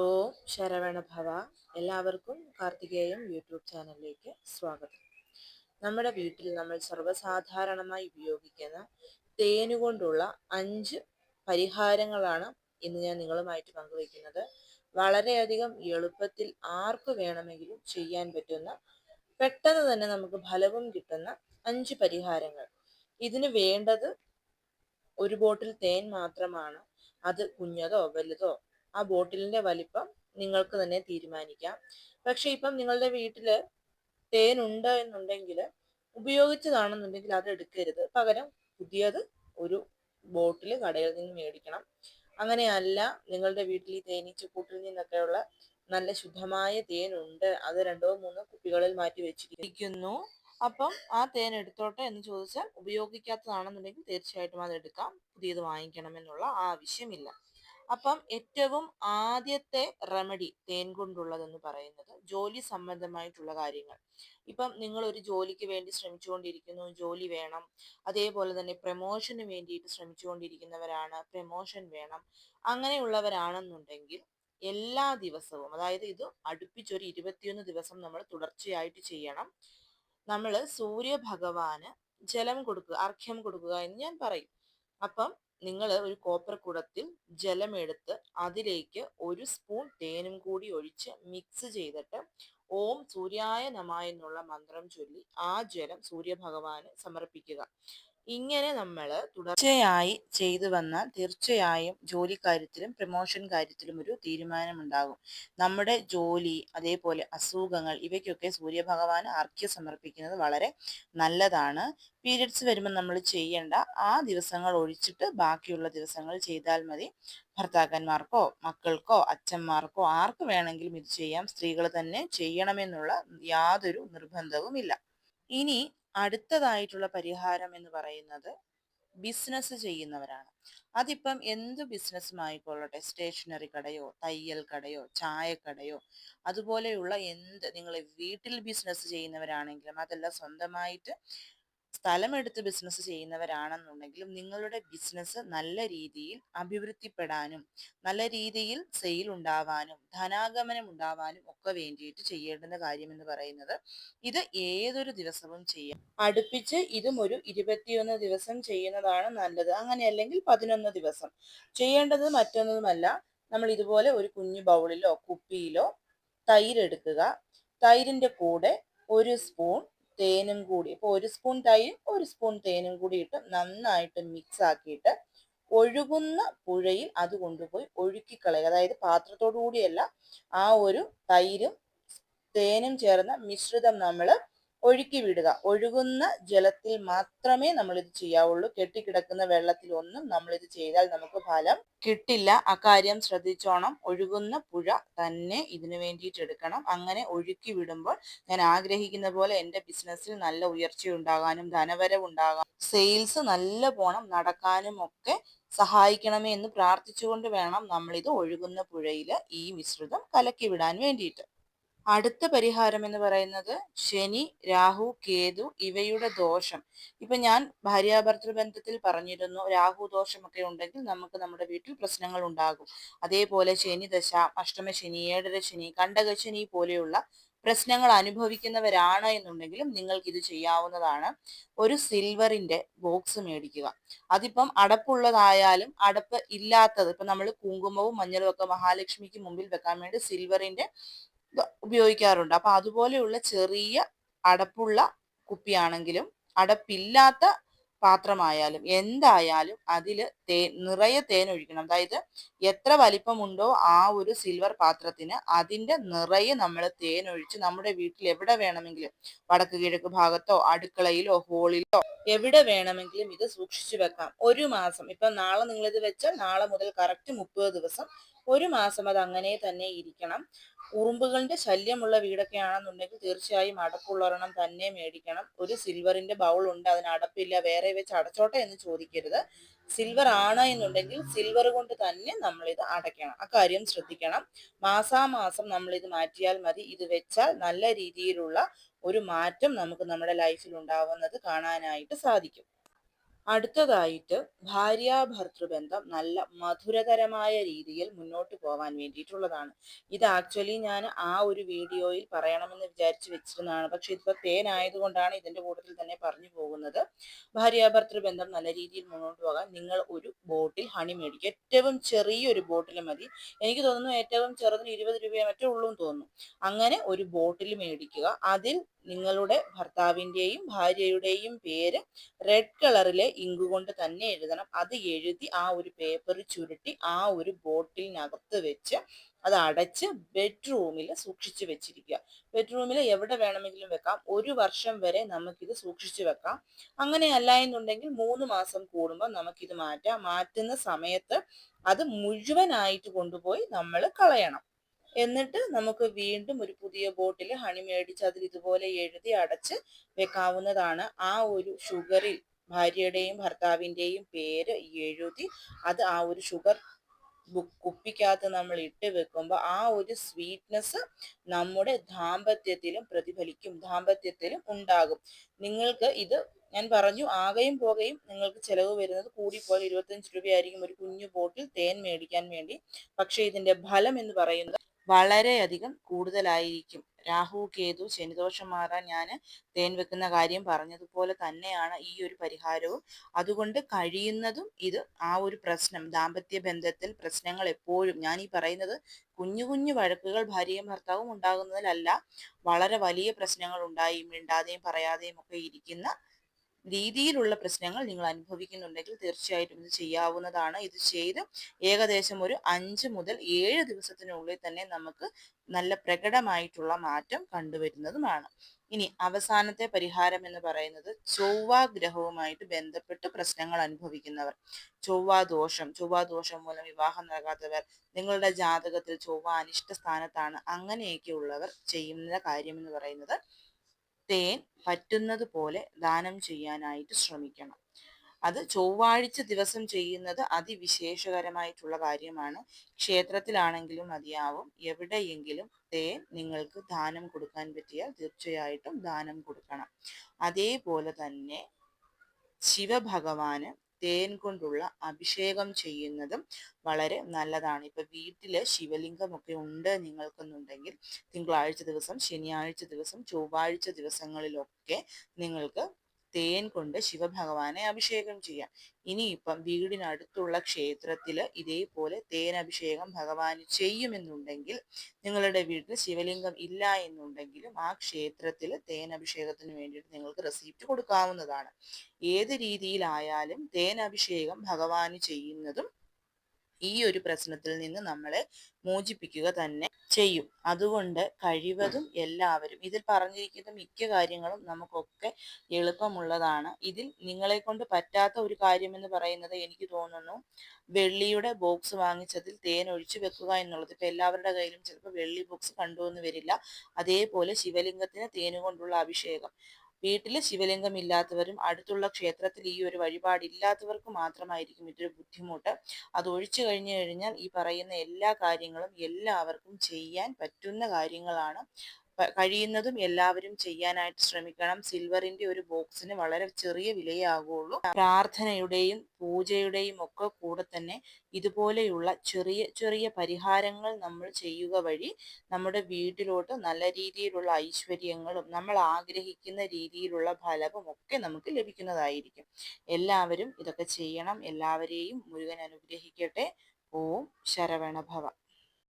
ഓം ശരവണ ഭവ. എല്ലാവർക്കും കാർത്തികേയം യൂട്യൂബ് ചാനലിലേക്ക് സ്വാഗതം. നമ്മുടെ വീട്ടിൽ നമ്മൾ സർവസാധാരണമായി ഉപയോഗിക്കുന്ന തേനുകൊണ്ടുള്ള അഞ്ച് പരിഹാരങ്ങളാണ് ഇന്ന് ഞാൻ നിങ്ങളുമായിട്ട് പങ്കുവയ്ക്കുന്നത്. വളരെയധികം എളുപ്പത്തിൽ ആർക്ക് വേണമെങ്കിലും ചെയ്യാൻ പറ്റുന്ന പെട്ടെന്ന് തന്നെ നമുക്ക് ഫലവും കിട്ടുന്ന അഞ്ച് പരിഹാരങ്ങൾ. ഇതിന് വേണ്ടത് ഒരു ബോട്ടിൽ തേൻ മാത്രമാണ്. അത് കുഞ്ഞതോ വലുതോ ആ ബോട്ടിലിന്റെ വലിപ്പം നിങ്ങൾക്ക് തന്നെ തീരുമാനിക്കാം. പക്ഷേ ഇപ്പം നിങ്ങളുടെ വീട്ടിൽ തേൻ ഉണ്ട് എന്നുണ്ടെങ്കിൽ ഉപയോഗിച്ചതാണെന്നുണ്ടെങ്കിൽ അത് എടുക്കരുത്. പകരം പുതിയത് ഒരു ബോട്ടിൽ കടയിൽ നിന്ന് മേടിക്കണം. അങ്ങനെയല്ല നിങ്ങളുടെ വീട്ടിൽ ഈ തേനീച്ചക്കൂട്ടിൽ നിന്നൊക്കെയുള്ള നല്ല ശുദ്ധമായ തേൻ ഉണ്ട്. അത് രണ്ടോ മൂന്നോ കുപ്പികളിൽ മാറ്റി വെച്ചിരിക്കുന്നു. അപ്പം ആ തേൻ എടുത്തോട്ടെ എന്ന് ചോദിച്ചാൽ ഉപയോഗിക്കാത്തതാണെന്നുണ്ടെങ്കിൽ തീർച്ചയായിട്ടും അത് എടുക്കാം. പുതിയത് വാങ്ങിക്കണമെന്നുള്ള ആവശ്യമില്ല. അപ്പം ഏറ്റവും ആദ്യത്തെ റെമഡി തേൻ കൊണ്ടുള്ളതെന്ന് പറയുന്നത് ജോലി സംബന്ധമായിട്ടുള്ള കാര്യങ്ങൾ. ഇപ്പം നിങ്ങൾ ഒരു ജോലിക്ക് വേണ്ടി ശ്രമിച്ചുകൊണ്ടിരിക്കുന്നു ജോലി വേണം. അതേപോലെ തന്നെ പ്രമോഷന് വേണ്ടിയിട്ട് ശ്രമിച്ചുകൊണ്ടിരിക്കുന്നവരാണ് പ്രമോഷൻ വേണം. അങ്ങനെയുള്ളവരാണെന്നുണ്ടെങ്കിൽ എല്ലാ ദിവസവും അതായത് ഇത് അടുപ്പിച്ചൊരു ഇരുപത്തിയൊന്ന് ദിവസം നമ്മൾ തുടർച്ചയായിട്ട് ചെയ്യണം. നമ്മൾ സൂര്യഭഗവാന് ജലം കൊടുക്കുക അർഘ്യം കൊടുക്കുക എന്ന് ഞാൻ പറയും. അപ്പം നിങ്ങൾ ഒരു കോപ്പർ കുടത്തിൽ ജലമെടുത്ത് അതിലേക്ക് ഒരു സ്പൂൺ തേനും കൂടി ഒഴിച്ച് മിക്സ് ചെയ്തിട്ട് ഓം സൂര്യായ നമ എന്നുള്ള മന്ത്രം ചൊല്ലി ആ ജലം സൂര്യഭഗവാന് സമർപ്പിക്കുക. ഇങ്ങനെ നമ്മൾ തുടർച്ചയായി ചെയ്തു വന്നാൽ തീർച്ചയായും ജോലി കാര്യത്തിലും പ്രമോഷൻ കാര്യത്തിലും ഒരു തീരുമാനമുണ്ടാകും. നമ്മുടെ ജോലി അതേപോലെ അസുഖങ്ങൾ ഇവയ്ക്കൊക്കെ സൂര്യഭഗവാൻ അർഘ്യ സമർപ്പിക്കുന്നത് വളരെ നല്ലതാണ്. പീരിയഡ്സ് വരുമ്പോൾ നമ്മൾ ചെയ്യേണ്ട ആ ദിവസങ്ങൾ ഒഴിച്ചിട്ട് ബാക്കിയുള്ള ദിവസങ്ങൾ ചെയ്താൽ മതി. ഭർത്താക്കന്മാർക്കോ മക്കൾക്കോ അച്ഛന്മാർക്കോ ആർക്ക് വേണമെങ്കിലും ഇത് ചെയ്യാം. സ്ത്രീകൾ തന്നെ ചെയ്യണമെന്നുള്ള യാതൊരു നിർബന്ധവുമില്ല. ഇനി അടുത്തതായിട്ടുള്ള പരിഹാരം എന്ന് പറയുന്നത് ബിസിനസ് ചെയ്യുന്നവരാണ്. അതിപ്പം എന്ത് ബിസിനസ്സും ആയിക്കൊള്ളട്ടെ? സ്റ്റേഷനറി കടയോ തയ്യൽ കടയോ ചായക്കടയോ അതുപോലെയുള്ള എന്ത് നിങ്ങൾ വീട്ടിൽ ബിസിനസ് ചെയ്യുന്നവരാണെങ്കിലും അതല്ല സ്വന്തമായിട്ട് സ്ഥലമെടുത്ത് ബിസിനസ് ചെയ്യുന്നവരാണെന്നുണ്ടെങ്കിലും നിങ്ങളുടെ ബിസിനസ് നല്ല രീതിയിൽ അഭിവൃദ്ധിപ്പെടാനും നല്ല രീതിയിൽ സെയിൽ ഉണ്ടാവാനും ധനാഗമനം ഉണ്ടാവാനും ഒക്കെ വേണ്ടിയിട്ട് ചെയ്യേണ്ടുന്ന കാര്യം എന്ന് പറയുന്നത് ഇത് ഏതൊരു ദിവസവും ചെയ്യാം. അടുപ്പിച്ച് ഇതും ഒരു ഇരുപത്തിയൊന്ന് ദിവസം ചെയ്യുന്നതാണ് നല്ലത്. അങ്ങനെയല്ലെങ്കിൽ പതിനൊന്ന് ദിവസം. ചെയ്യേണ്ടത് മറ്റൊന്നുമല്ല. നമ്മൾ ഇതുപോലെ ഒരു കുഞ്ഞു ബൗളിലോ കുപ്പിയിലോ തൈരെടുക്കുക തൈരിന്റെ കൂടെ ഒരു സ്പൂൺ തേനും കൂടി. ഇപ്പോൾ ഒരു സ്പൂൺ തൈരും ഒരു സ്പൂൺ തേനും കൂടി ഇട്ട് നന്നായിട്ട് മിക്സ് ആക്കിയിട്ട് ഒഴുകുന്ന പുഴയിൽ അത് കൊണ്ടുപോയി ഒഴുക്കിക്കളയുക. അതായത് പാത്രത്തോടു കൂടിയല്ല ആ ഒരു തൈരും തേനും ചേർന്ന മിശ്രിതം നമ്മൾ ഒഴുക്കി വിടുക. ഒഴുകുന്ന ജലത്തിൽ മാത്രമേ നമ്മൾ ഇത് ചെയ്യാവുള്ളൂ. കെട്ടിക്കിടക്കുന്ന വെള്ളത്തിൽ ഒന്നും നമ്മൾ ഇത് ചെയ്താൽ നമുക്ക് ഫലം കിട്ടില്ല. അക്കാര്യം ശ്രദ്ധിച്ചോണം. ഒഴുകുന്ന പുഴ തന്നെ ഇതിനു വേണ്ടിയിട്ട് എടുക്കണം. അങ്ങനെ ഒഴുക്കി വിടുമ്പോൾ ഞാൻ ആഗ്രഹിക്കുന്ന പോലെ എന്റെ ബിസിനസ്സിൽ നല്ല ഉയർച്ചയുണ്ടാകാനും ധനവരവ് ഉണ്ടാകാനും സെയിൽസ് നല്ല പോണം നടക്കാനും ഒക്കെ സഹായിക്കണമേ എന്ന് പ്രാർത്ഥിച്ചുകൊണ്ട് വേണം നമ്മളിത് ഒഴുകുന്ന പുഴയിൽ ഈ മിശ്രിതം കലക്കി വിടാൻ വേണ്ടിയിട്ട്. അടുത്ത പരിഹാരം എന്ന് പറയുന്നത് ശനി രാഹു കേതു ഇവയുടെ ദോഷം. ഇപ്പൊ ഞാൻ ഭാര്യാഭർത്തൃ ബന്ധത്തിൽ പറഞ്ഞിരുന്നു രാഹു ദോഷമൊക്കെ ഉണ്ടെങ്കിൽ നമുക്ക് നമ്മുടെ വീട്ടിൽ പ്രശ്നങ്ങൾ ഉണ്ടാകും. അതേപോലെ ശനി ദശ അഷ്ടമ ശനി ഏഴര ശനി കണ്ടകശനി പോലെയുള്ള പ്രശ്നങ്ങൾ അനുഭവിക്കുന്നവരാണ് എന്നുണ്ടെങ്കിലും നിങ്ങൾക്ക് ഇത് ചെയ്യാവുന്നതാണ്. ഒരു സിൽവറിന്റെ ബോക്സ് മേടിക്കുക. അതിപ്പം അടപ്പുള്ളതായാലും അടപ്പ് ഇല്ലാത്തത് ഇപ്പൊ നമ്മൾ കുങ്കുമവും മഞ്ഞളും ഒക്കെ മഹാലക്ഷ്മിക്ക് മുമ്പിൽ വെക്കാൻ വേണ്ടി സിൽവറിന്റെ ഉപയോഗിക്കാറുണ്ട്. അപ്പൊ അതുപോലെയുള്ള ചെറിയ അടപ്പുള്ള കുപ്പിയാണെങ്കിലും അടപ്പില്ലാത്ത പാത്രമായാലും എന്തായാലും അതിൽ തേ നിറയെ തേൻ ഒഴിക്കണം അതായത് എത്ര വലിപ്പമുണ്ടോ ആ ഒരു സിൽവർ പാത്രത്തിന് അതിന്റെ നിറയെ നമ്മൾ തേൻ ഒഴിച്ച് നമ്മുടെ വീട്ടിൽ എവിടെ വേണമെങ്കിലും വടക്ക് കിഴക്ക് ഭാഗത്തോ അടുക്കളയിലോ ഹോളിലോ എവിടെ വേണമെങ്കിലും ഇത് സൂക്ഷിച്ചു വെക്കാം. ഒരു മാസം. ഇപ്പം നാളെ നിങ്ങളിത് വെച്ചാൽ നാളെ മുതൽ കറക്റ്റ് മുപ്പത് ദിവസം ഒരു മാസം അത് അങ്ങനെ തന്നെ ഇരിക്കണം. ഉറുമ്പുകളുടെ ശല്യമുള്ള വീടൊക്കെ ആണെന്നുണ്ടെങ്കിൽ തീർച്ചയായും അടപ്പുള്ള ഒരെണ്ണം തന്നെ മേടിക്കണം. ഒരു സിൽവറിന്റെ ബൗൾ ഉണ്ട് അതിന് അടപ്പില്ല വേറെ വെച്ച് അടച്ചോട്ടെ എന്ന് ചോദിക്കരുത്. സിൽവർ ആണ് എന്നുണ്ടെങ്കിൽ സിൽവർ കൊണ്ട് തന്നെ നമ്മൾ ഇത് അടയ്ക്കണം. അക്കാര്യം ശ്രദ്ധിക്കണം. മാസാമാസം നമ്മൾ ഇത് മാറ്റിയാൽ മതി. ഇത് വെച്ചാൽ നല്ല രീതിയിലുള്ള ഒരു മാറ്റം നമുക്ക് നമ്മുടെ ലൈഫിൽ ഉണ്ടാവുന്നത് കാണാനായിട്ട് സാധിക്കും. അടുത്തതായിട്ട് ഭാര്യാഭർത്തൃബന്ധം നല്ല മധുരതരമായ രീതിയിൽ മുന്നോട്ട് പോകാൻ വേണ്ടിയിട്ടുള്ളതാണ്. ഇത് ആക്ച്വലി ഞാൻ ആ ഒരു വീഡിയോയിൽ പറയണമെന്ന് വിചാരിച്ചു വെച്ചിരുന്നതാണ്. പക്ഷെ ഇതിപ്പോൾ തേനായതുകൊണ്ടാണ് ഇതിന്റെ കൂട്ടത്തിൽ തന്നെ പറഞ്ഞു പോകുന്നത്. ഭാര്യാഭർത്തൃബന്ധം നല്ല രീതിയിൽ മുന്നോട്ട് പോകാൻ നിങ്ങൾ ഒരു ബോട്ടിൽ ഹണി മേടിക്കുക. ഏറ്റവും ചെറിയൊരു ബോട്ടിൽ മതി. എനിക്ക് തോന്നുന്നു ഏറ്റവും ചെറുതിന് ഇരുപത് രൂപയെ മറ്റേ ഉള്ളൂ തോന്നുന്നു. അങ്ങനെ ഒരു ബോട്ടിൽ മേടിക്കുക. അതിൽ നിങ്ങളുടെ ഭർത്താവിന്റെയും ഭാര്യയുടെയും പേര് റെഡ് കളറിലെ ഇങ്ക് കൊണ്ട് തന്നെ എഴുതണം. അത് എഴുതി ആ ഒരു പേപ്പർ ചുരുട്ടി ആ ഒരു ബോട്ടിലിനകത്ത് വെച്ച് അത് അടച്ച് ബെഡ്റൂമിൽ സൂക്ഷിച്ചു വെച്ചിരിക്കുക. ബെഡ്റൂമിൽ എവിടെ വേണമെങ്കിലും വെക്കാം. ഒരു വർഷം വരെ നമുക്കിത് സൂക്ഷിച്ചു വെക്കാം. അങ്ങനെ അല്ല എന്നുണ്ടെങ്കിൽ മൂന്ന് മാസം കൂടുമ്പോൾ നമുക്കിത് മാറ്റാം. മാറ്റുന്ന സമയത്ത് അത് മുഴുവനായിട്ട് കൊണ്ടുപോയി നമ്മൾ കളയണം. എന്നിട്ട് നമുക്ക് വീണ്ടും ഒരു പുതിയ ബോട്ടിൽ ഹണി മേടിച്ച് അതിൽ ഇതുപോലെ എഴുതി അടച്ച് വെക്കാവുന്നതാണ് ആ ഒരു ഷുഗറിൽ ഭാര്യയുടെയും ഭർത്താവിന്റെയും പേര് എഴുതി അത് ആ ഒരു ഷുഗർ കുപ്പിക്കകത്ത് നമ്മൾ ഇട്ട് വെക്കുമ്പോൾ ആ ഒരു സ്വീറ്റ്നെസ് നമ്മുടെ ദാമ്പത്യത്തിലും പ്രതിഫലിക്കും ദാമ്പത്യത്തിലും ഉണ്ടാകും. നിങ്ങൾക്ക് ഇത് ഞാൻ പറഞ്ഞു ആകെയും പോകുകയും നിങ്ങൾക്ക് ചിലവ് വരുന്നത് കൂടിപ്പോയാൽ ഇരുപത്തഞ്ച് രൂപയായിരിക്കും ഒരു കുഞ്ഞു ബോട്ടിൽ തേൻ മേടിക്കാൻ വേണ്ടി. പക്ഷേ ഇതിന്റെ ഫലം എന്ന് പറയുന്നത് വളരെയധികം കൂടുതലായിരിക്കും. രാഹു കേതു ശനിദോഷം മാറാൻ ഞാൻ തേൻ വെക്കുന്ന കാര്യം പറഞ്ഞതുപോലെ തന്നെയാണ് ഈ ഒരു പരിഹാരവും. അതുകൊണ്ട് കഴിയുന്നതും ഇത് ആ ഒരു പ്രശ്നം ദാമ്പത്യ ബന്ധത്തിൽ പ്രശ്നങ്ങൾ എപ്പോഴും ഞാൻ ഈ പറയുന്നത് കുഞ്ഞു കുഞ്ഞു വഴക്കുകൾ ഭാര്യയും ഭർത്താവും ഉണ്ടാകുന്നതിലല്ല വളരെ വലിയ പ്രശ്നങ്ങൾ ഉണ്ടായി മിണ്ടാതെയും പറയാതെയും ഒക്കെ ഇരിക്കുന്ന രീതിയിലുള്ള പ്രശ്നങ്ങൾ നിങ്ങൾ അനുഭവിക്കുന്നുണ്ടെങ്കിൽ തീർച്ചയായിട്ടും ഇത് ചെയ്യാവുന്നതാണ്. ഇത് ചെയ്ത് ഏകദേശം ഒരു അഞ്ച് മുതൽ ഏഴ് ദിവസത്തിനുള്ളിൽ തന്നെ നമുക്ക് നല്ല പ്രകടമായിട്ടുള്ള മാറ്റം കണ്ടുവരുന്നതുമാണ്. ഇനി അവസാനത്തെ പരിഹാരം എന്ന് പറയുന്നത് ചൊവ്വ ഗ്രഹവുമായിട്ട് ബന്ധപ്പെട്ട് പ്രശ്നങ്ങൾ അനുഭവിക്കുന്നവർ. ചൊവ്വ ദോഷം ചൊവ്വ ദോഷം മൂലം വിവാഹം നൽകാത്തവർ നിങ്ങളുടെ ജാതകത്തിൽ ചൊവ്വ അനിഷ്ട സ്ഥാനത്താണ് അങ്ങനെയൊക്കെ ഉള്ളവർ ചെയ്യുന്ന കാര്യം എന്ന് പറയുന്നത് തേൻ പറ്റുന്നത് പോലെ ദാനം ചെയ്യാനായിട്ട് ശ്രമിക്കണം. അത് ചൊവ്വാഴ്ച ദിവസം ചെയ്യുന്നത് അതിവിശേഷകരമായിട്ടുള്ള കാര്യമാണ്. ക്ഷേത്രത്തിലാണെങ്കിലും മതിയാവും. എവിടെയെങ്കിലും തേൻ നിങ്ങൾക്ക് ദാനം കൊടുക്കാൻ പറ്റിയാൽ തീർച്ചയായിട്ടും ദാനം കൊടുക്കണം. അതേപോലെ തന്നെ ശിവഭഗവാന് തേൻ കൊണ്ടുള്ള അഭിഷേകം ചെയ്യുന്നതും വളരെ നല്ലതാണ്. ഇപ്പൊ വീട്ടിൽ ശിവലിംഗമൊക്കെ ഉണ്ട് നിങ്ങൾക്കെന്നുണ്ടെങ്കിൽ തിങ്കളാഴ്ച ദിവസം ശനിയാഴ്ച ദിവസം ചൊവ്വാഴ്ച ദിവസങ്ങളിലൊക്കെ നിങ്ങൾക്ക് തേൻ കൊണ്ട് ശിവഭഗവാനെ അഭിഷേകം ചെയ്യാം. ഇനിയിപ്പം വീടിനടുത്തുള്ള ക്ഷേത്രത്തിൽ ഇതേപോലെ തേൻ അഭിഷേകം ഭഗവാന് ചെയ്യുമെന്നുണ്ടെങ്കിൽ നിങ്ങളുടെ വീട്ടിൽ ശിവലിംഗം ഇല്ല എന്നുണ്ടെങ്കിലും ആ ക്ഷേത്രത്തിൽ തേൻ അഭിഷേകത്തിന് വേണ്ടിയിട്ട് നിങ്ങൾക്ക് റെസിപ്റ്റ് കൊടുക്കാവുന്നതാണ്. ഏത് രീതിയിലായാലും തേൻ അഭിഷേകം ഭഗവാന് ചെയ്യുന്നതും ഈ ഒരു പ്രശ്നത്തിൽ നിന്ന് നമ്മളെ മോചിപ്പിക്കുക തന്നെ ചെയ്യും. അതുകൊണ്ട് കഴിവതും എല്ലാവരും ഇതിൽ പറഞ്ഞിരിക്കുന്ന മിക്ക കാര്യങ്ങളും നമുക്കൊക്കെ എളുപ്പമുള്ളതാണ്. ഇതിൽ നിങ്ങളെ കൊണ്ട് പറ്റാത്ത ഒരു കാര്യം എന്ന് പറയുന്നത് എനിക്ക് തോന്നുന്നു വെള്ളിയുടെ ബോക്സ് വാങ്ങിച്ചതിൽ തേൻ ഒഴിച്ചു വെക്കുക എന്നുള്ളത്. ഇപ്പൊ എല്ലാവരുടെ കയ്യിലും ചിലപ്പോൾ വെള്ളി ബോക്സ് കണ്ടുവന്ന് വരില്ല. അതേപോലെ ശിവലിംഗത്തിന് തേനുകൊണ്ടുള്ള അഭിഷേകം. വീട്ടിൽ ശിവലിംഗം ഇല്ലാത്തവരും അടുത്തുള്ള ക്ഷേത്രത്തിൽ ഈ ഒരു വഴിപാട് ഇല്ലാത്തവർക്ക് മാത്രമായിരിക്കും ഇതൊരു ബുദ്ധിമുട്ട്. അത് ഒഴിച്ചു കഴിഞ്ഞു കഴിഞ്ഞാൽ ഈ പറയുന്ന എല്ലാ കാര്യങ്ങളും എല്ലാവർക്കും ചെയ്യാൻ പറ്റുന്ന കാര്യങ്ങളാണ്. കഴിയുന്നതും എല്ലാവരും ചെയ്യാനായിട്ട് ശ്രമിക്കണം. സിൽവറിന്റെ ഒരു ബോക്സിന് വളരെ ചെറിയ വിലയാകുള്ളൂ. പ്രാർത്ഥനയുടെയും പൂജയുടെയും ഒക്കെ കൂടെ തന്നെ ഇതുപോലെയുള്ള ചെറിയ ചെറിയ പരിഹാരങ്ങൾ നമ്മൾ ചെയ്യുക വഴി നമ്മുടെ വീട്ടിലോട്ട് നല്ല രീതിയിലുള്ള ഐശ്വര്യങ്ങളും നമ്മൾ ആഗ്രഹിക്കുന്ന രീതിയിലുള്ള ഫലവും ഒക്കെ നമുക്ക് ലഭിക്കുന്നതായിരിക്കും. എല്ലാവരും ഇതൊക്കെ ചെയ്യണം. എല്ലാവരെയും മുരുകൻ അനുഗ്രഹിക്കട്ടെ. ഓം ശരവണഭവ.